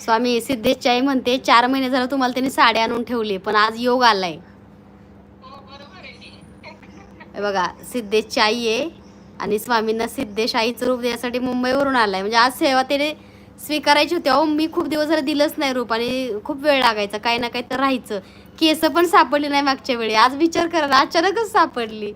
स्वामी सिद्धेशची आई म्हणते चार महिने झालं तुम्हाला त्यांनी साडी आणून ठेवली पण आज योग आलाय. बघा सिद्धेश आई आहे आणि स्वामींना सिद्धेश आईचं रूप देण्यासाठी मुंबईवरून आलाय. म्हणजे आज सेवा त्याने स्वीकारायची होती. अहो मी खूप दिवस जरा दिलंच नाही रूप आणि खूप वेळ लागायचा. काही ना काही तर राहायचं. केस पण सापडली नाही मागच्या वेळी. आज विचार करा अचानकच सापडली.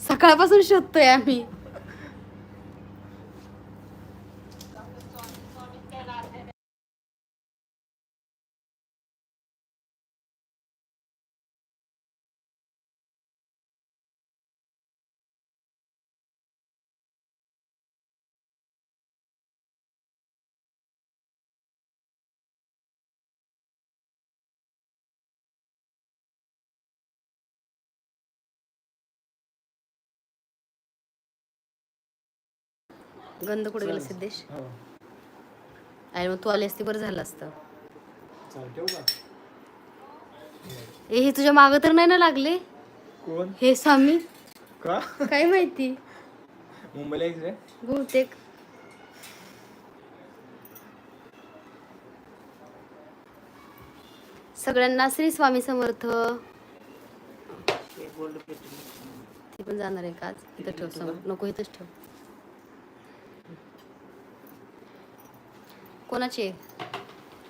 सकाळपासून शोधतोय आम्ही. गंध कुठे गेला सिद्धेश? हो. आणि मग तू आली असती बरं झालं असतं. ए हे तुझ्या मागं तर नाही ना लागले? कोण? हे स्वामी. का? काय माहिती? मुंबईला बहुतेक. सगळ्यांना श्री स्वामी समर्थ. ती पण जाणार आहे का आज? इथं ठेव समोर. नको इथंच ठेव. कोणाचे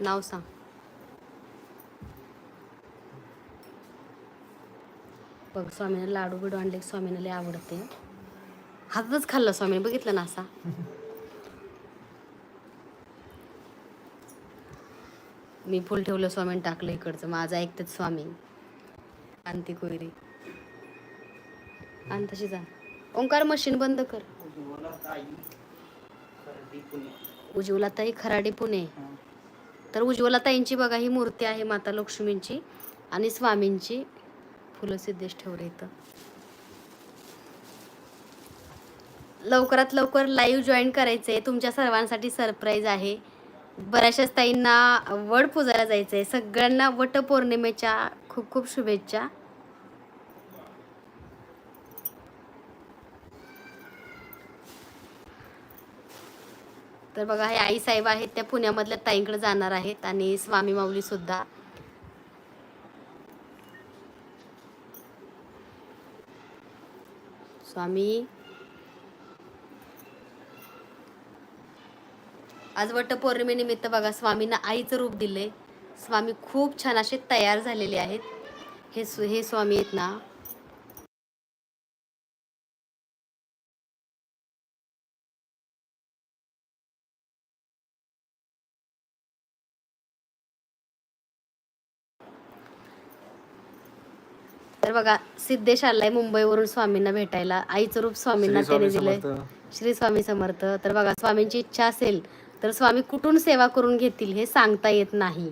नाव सांग. बघ स्वामीने लाडू बिडू आणले की स्वामीने लय आवडते. हातच खाल्ला स्वामीने बघितलं ना असा? मी फुल ठेवलं स्वामीने टाकलं इकडचं. माझं ऐकतात स्वामी. कांती कोयरी. आणि तशी जा. ओंकार मशीन बंद कर. उज्ज्वलाताई खराडी पुणे. तर उज्ज्वलाताईंची बघा ही मूर्ती आहे माता लक्ष्मींची आणि स्वामींची. फुलं सिद्धेश ठेवले इथं. लवकरात लवकर लाईव्ह जॉईन करायचं आहे तुमच्या सर्वांसाठी सरप्राईज आहे. बऱ्याचशाच ताईंना वड पूजायला जायचं आहे सगळ्यांना वट पौर्णिमेच्या खूप खूप शुभेच्छा. तर बघा हे आई साहेब आहेत त्या पुण्यामधल्या ताईंकडे जाणार आहेत आणि स्वामी माऊली सुद्धा. स्वामी. आज वट पौर्णिमेनिमित्त बघा स्वामींना आईचं रूप दिले स्वामी खूप छान असे तयार झालेले आहेत. हे सु- हे स्वामी आहेत ना. तर बघा सिद्धेश आलाय मुंबईवरून स्वामींना भेटायला. आईचं रूप स्वामींना त्याने दिलंय. श्री स्वामी समर्थ. तर बघा स्वामींची इच्छा असेल तर स्वामी कुठून सेवा करून घेतील हे सांगता येत नाही.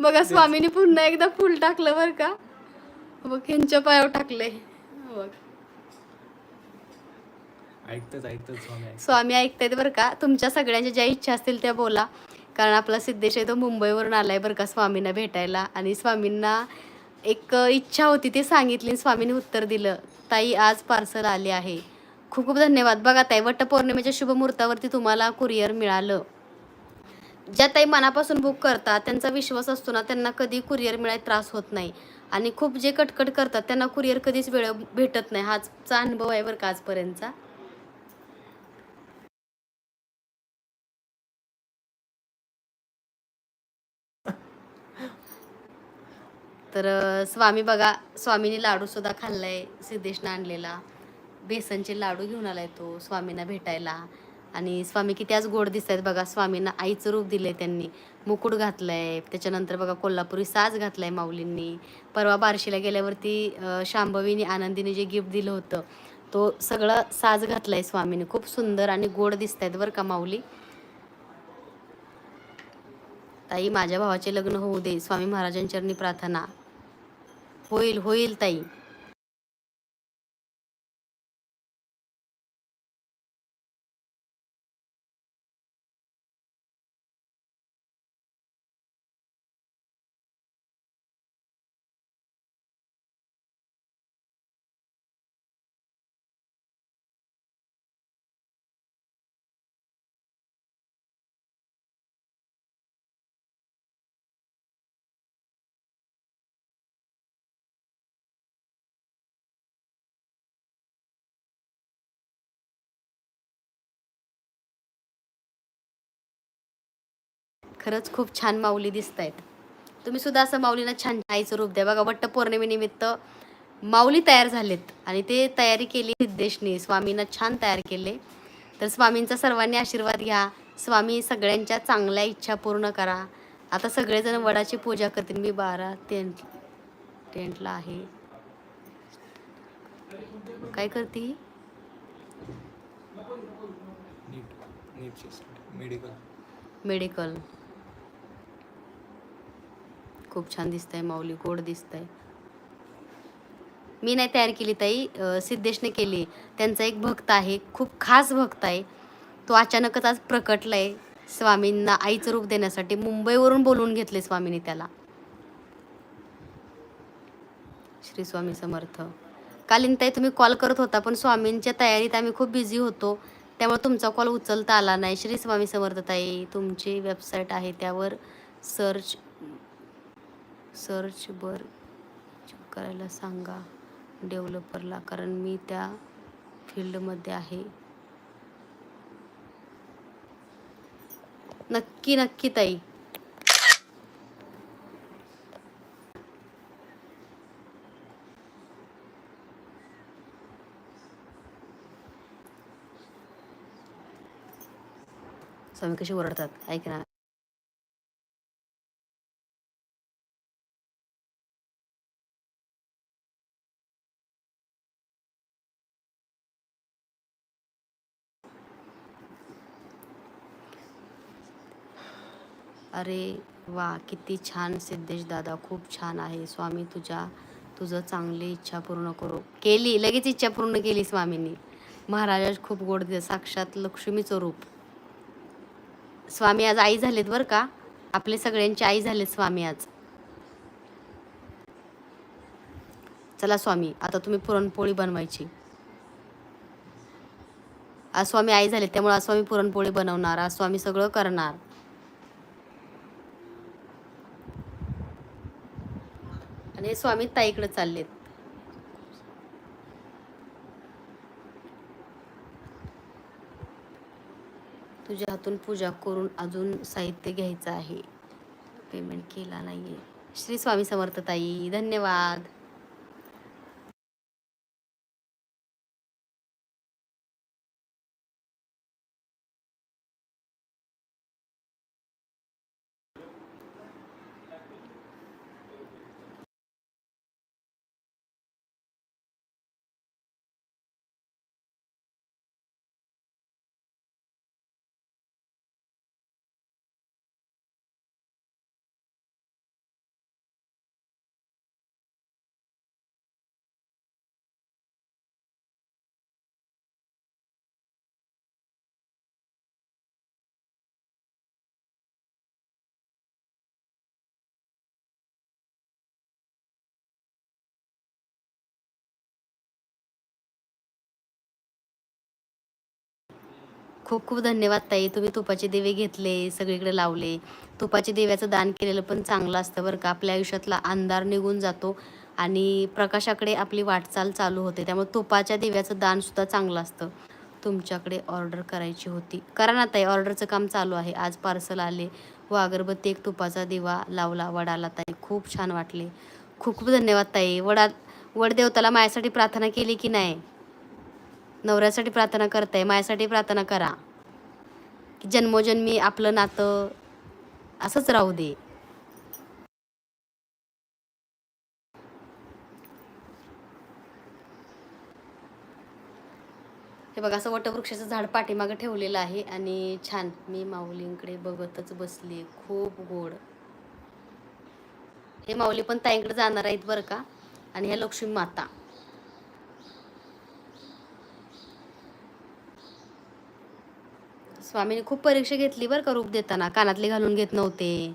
बघा स्वामीने पुन्हा एकदा फुल टाकलं बर का. बघ ह्यांच्या पायावर टाकले. बघ. ऐकतच ऐकतच स्वामी ऐकत स्वामी ऐकतायत बरं का. तुमच्या सगळ्यांच्या ज्या इच्छा असतील त्या बोला. कारण आपला सिद्धेश आहे तो मुंबईवरून आलाय बरं का स्वामींना भेटायला. आणि स्वामींना एक इच्छा होती ती सांगितली स्वामींनी उत्तर दिलं. ताई आज पार्सल आले आहे. खूप खूप धन्यवाद. बघा ताई वटपौर्णिमेच्या शुभ मुहूर्तावरती तुम्हाला कुरिअर मिळालं. ज्या ताई मनापासून बुक करतात त्यांचा विश्वास असतो ना त्यांना कधी कुरिअर मिळायला त्रास होत नाही. आणि खूप जे कटकट करतात त्यांना कुरिअर कधीच वेळ भेटत नाही. हाचा अनुभव आहे बरं का आजपर्यंतचा. तर स्वामी बघा स्वामीने लाडू सुद्धा खाल्लाय सिद्धेशनं आणलेला. बेसनचे लाडू घेऊन आलाय तो स्वामींना भेटायला. आणि स्वामी किती आज गोड दिसत आहेत बघा. स्वामींना आईचं रूप दिलंय त्यांनी. मुकुट घातलंय. त्याच्यानंतर बघा कोल्हापुरी साज घातलाय माऊलींनी. परवा बार्शीला गेल्यावरती शांभवीने आनंदीने जे गिफ्ट दिलं होतं तो सगळा साज घातलाय स्वामीने. खूप सुंदर आणि गोड दिसत आहेत बरं का माऊली? ताई माझ्या भावाचे लग्न होऊ दे. स्वामी महाराजांचरणी प्रार्थना. होईल होईल ताई. खरंच खूप छान माऊली दिसत आहेत तुम्ही सुद्धा असं माऊलीला छान आईचं रूप द्या. बघा वट्ट पौर्णिमेनिमित्त माऊली तयार झालेत आणि ते तयारी केली सिद्धेशने. स्वामींना छान तयार केले. तर स्वामींचा सर्वांनी आशीर्वाद घ्या. स्वामी सगळ्यांच्या चांगल्या इच्छा पूर्ण करा. आता सगळेजण वडाची पूजा करतील. मी बारा टेंट टेंटला आहे. काय करते? मेडिकल. मेडिकल. खूप छान दिसतंय माऊली गोड दिसत आहे मी नाही तयार केली ताई. सिद्धेशने केली. त्यांचा एक भक्त आहे खूप खास भक्त आहे. तो अचानकच आज प्रकटला आहे स्वामींना आईचं रूप देण्यासाठी. मुंबईवरून बोलवून घेतले स्वामींनी त्याला. श्री स्वामी समर्थ. कालीनताई तुम्ही कॉल करत होता पण स्वामींच्या तयारीत आम्ही खूप बिझी होतो. त्यामुळे तुमचा कॉल उचलता आला नाही. श्री स्वामी समर्थताई तुमची वेबसाईट आहे त्यावर सर्च सर्च बर करायला सांगा डेव्हलपरला कारण मी त्या फील्डमध्ये आहे. नक्की नक्की ताई. स्वामी कशी ओरडतात? ऐक ना. अरे वा किती छान सिद्धेश दादा खूप छान आहे. स्वामी तुझ्या तुझं चांगली इच्छा पूर्ण करू. केली लगेच इच्छा पूर्ण केली स्वामींनी. महाराजा खूप गोड दे साक्षात लक्ष्मीचं रूप स्वामी आज आई झालेत बरं का? आपले सगळ्यांची आई झालेत स्वामी आज. चला स्वामी आता तुम्ही पुरणपोळी बनवायची. आज स्वामी आई झाले त्यामुळे आज स्वामी पुरणपोळी बनवणार आज स्वामी सगळं करणार. आणि स्वामी ताईकडे चाललेत. तुझ्या हातून पूजा करून अजून साहित्य घ्यायचं आहे. पेमेंट केला नाहीये. श्री स्वामी समर्थ ताई धन्यवाद. खूप खूप धन्यवाद ताई. तुम्ही तुपाचे दिवे घेतले सगळीकडे लावले. तुपाचे दिव्याचं दान केलेलं पण चांगलं असतं बरं का. आपल्या आयुष्यातला अंधार निघून जातो आणि प्रकाशाकडे आपली वाटचाल चालू होते. त्यामुळे तुपाच्या दिव्याचं दानसुद्धा चांगलं असतं. तुमच्याकडे ऑर्डर करायची होती. करा ना ताई ऑर्डरचं काम चालू आहे. आज पार्सल आले. व अगरबत्ती एक तुपाचा दिवा लावला वडाला ताई. खूप छान वाटले. खूप खूप धन्यवाद ताई. वडा वडदेवताला माझ्यासाठी प्रार्थना केली की नाही? नवऱ्यासाठी प्रार्थना करताय माझ्यासाठी प्रार्थना करा. की जन्मोजन्मी आपलं नातं असंच राहू दे. हे बघा असं वटवृक्षाचं झाड पाठीमागं ठेवलेलं आहे आणि छान मी माऊलींकडे बघतच बसली खूप गोड. हे माऊली पण ताईंकडे जाणार आहेत बरं का? आणि ह्या लक्ष्मी माता. स्वामीने खूप परीक्षा घेतली बरं का रूप देताना. कानातले घालून घेत नव्हते.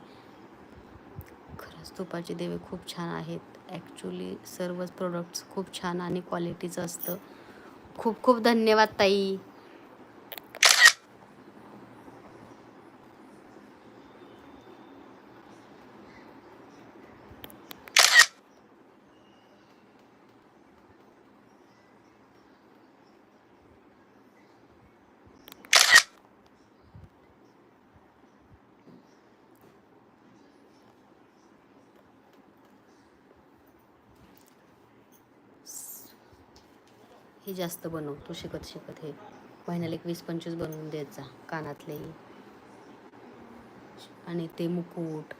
खरंच तुपाचे देवे खूप छान आहेत. ॲक्च्युली सर्वच प्रोडक्ट्स खूप छान आणि क्वालिटीचं असतं. खूप खूप धन्यवाद ताई. हे जास्त बनव तू शिकत शिकत हे. महिन्याला एक वीस पंचवीस बनवून देत जा कानातले आणि ते मुकुट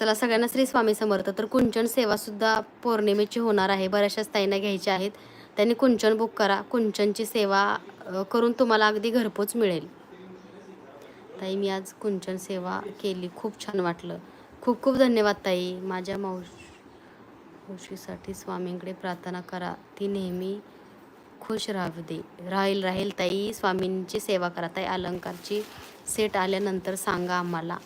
चला सगळ्यांना श्री स्वामी समर्थ. तर कुंचन सेवासुद्धा पौर्णिमेची होणार आहे. बऱ्याचशाच ताईंना घ्यायच्या आहेत. त्यांनी कुंचन बुक करा. कुंचनची सेवा करून तुम्हाला अगदी घरपोच मिळेल. ताई मी आज कुंचन सेवा केली. खूप छान वाटलं. खूप खूप धन्यवाद ताई. माझ्या मावश मावशीसाठी स्वामींकडे प्रार्थना करा. ती नेहमी खुश राहू दे. राहील राहील ताई. स्वामींची सेवा करा. ताई अलंकारची सेट आल्यानंतर सांगा आम्हाला.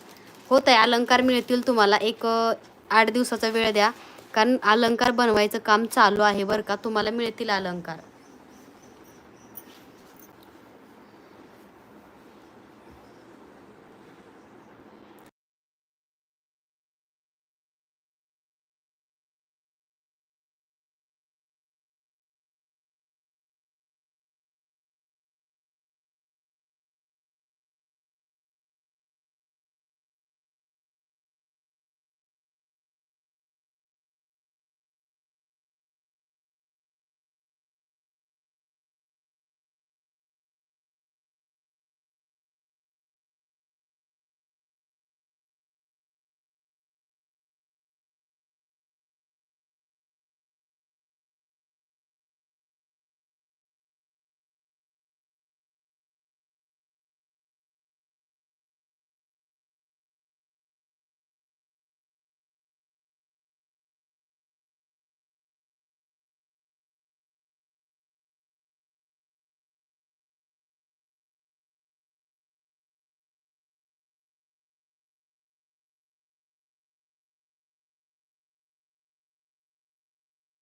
हो आहे अलंकार मिळतील तुम्हाला. एक आठ दिवसाचा वेळ द्या. कारण अलंकार बनवायचं काम चालू आहे बरं का. तुम्हाला मिळतील अलंकार.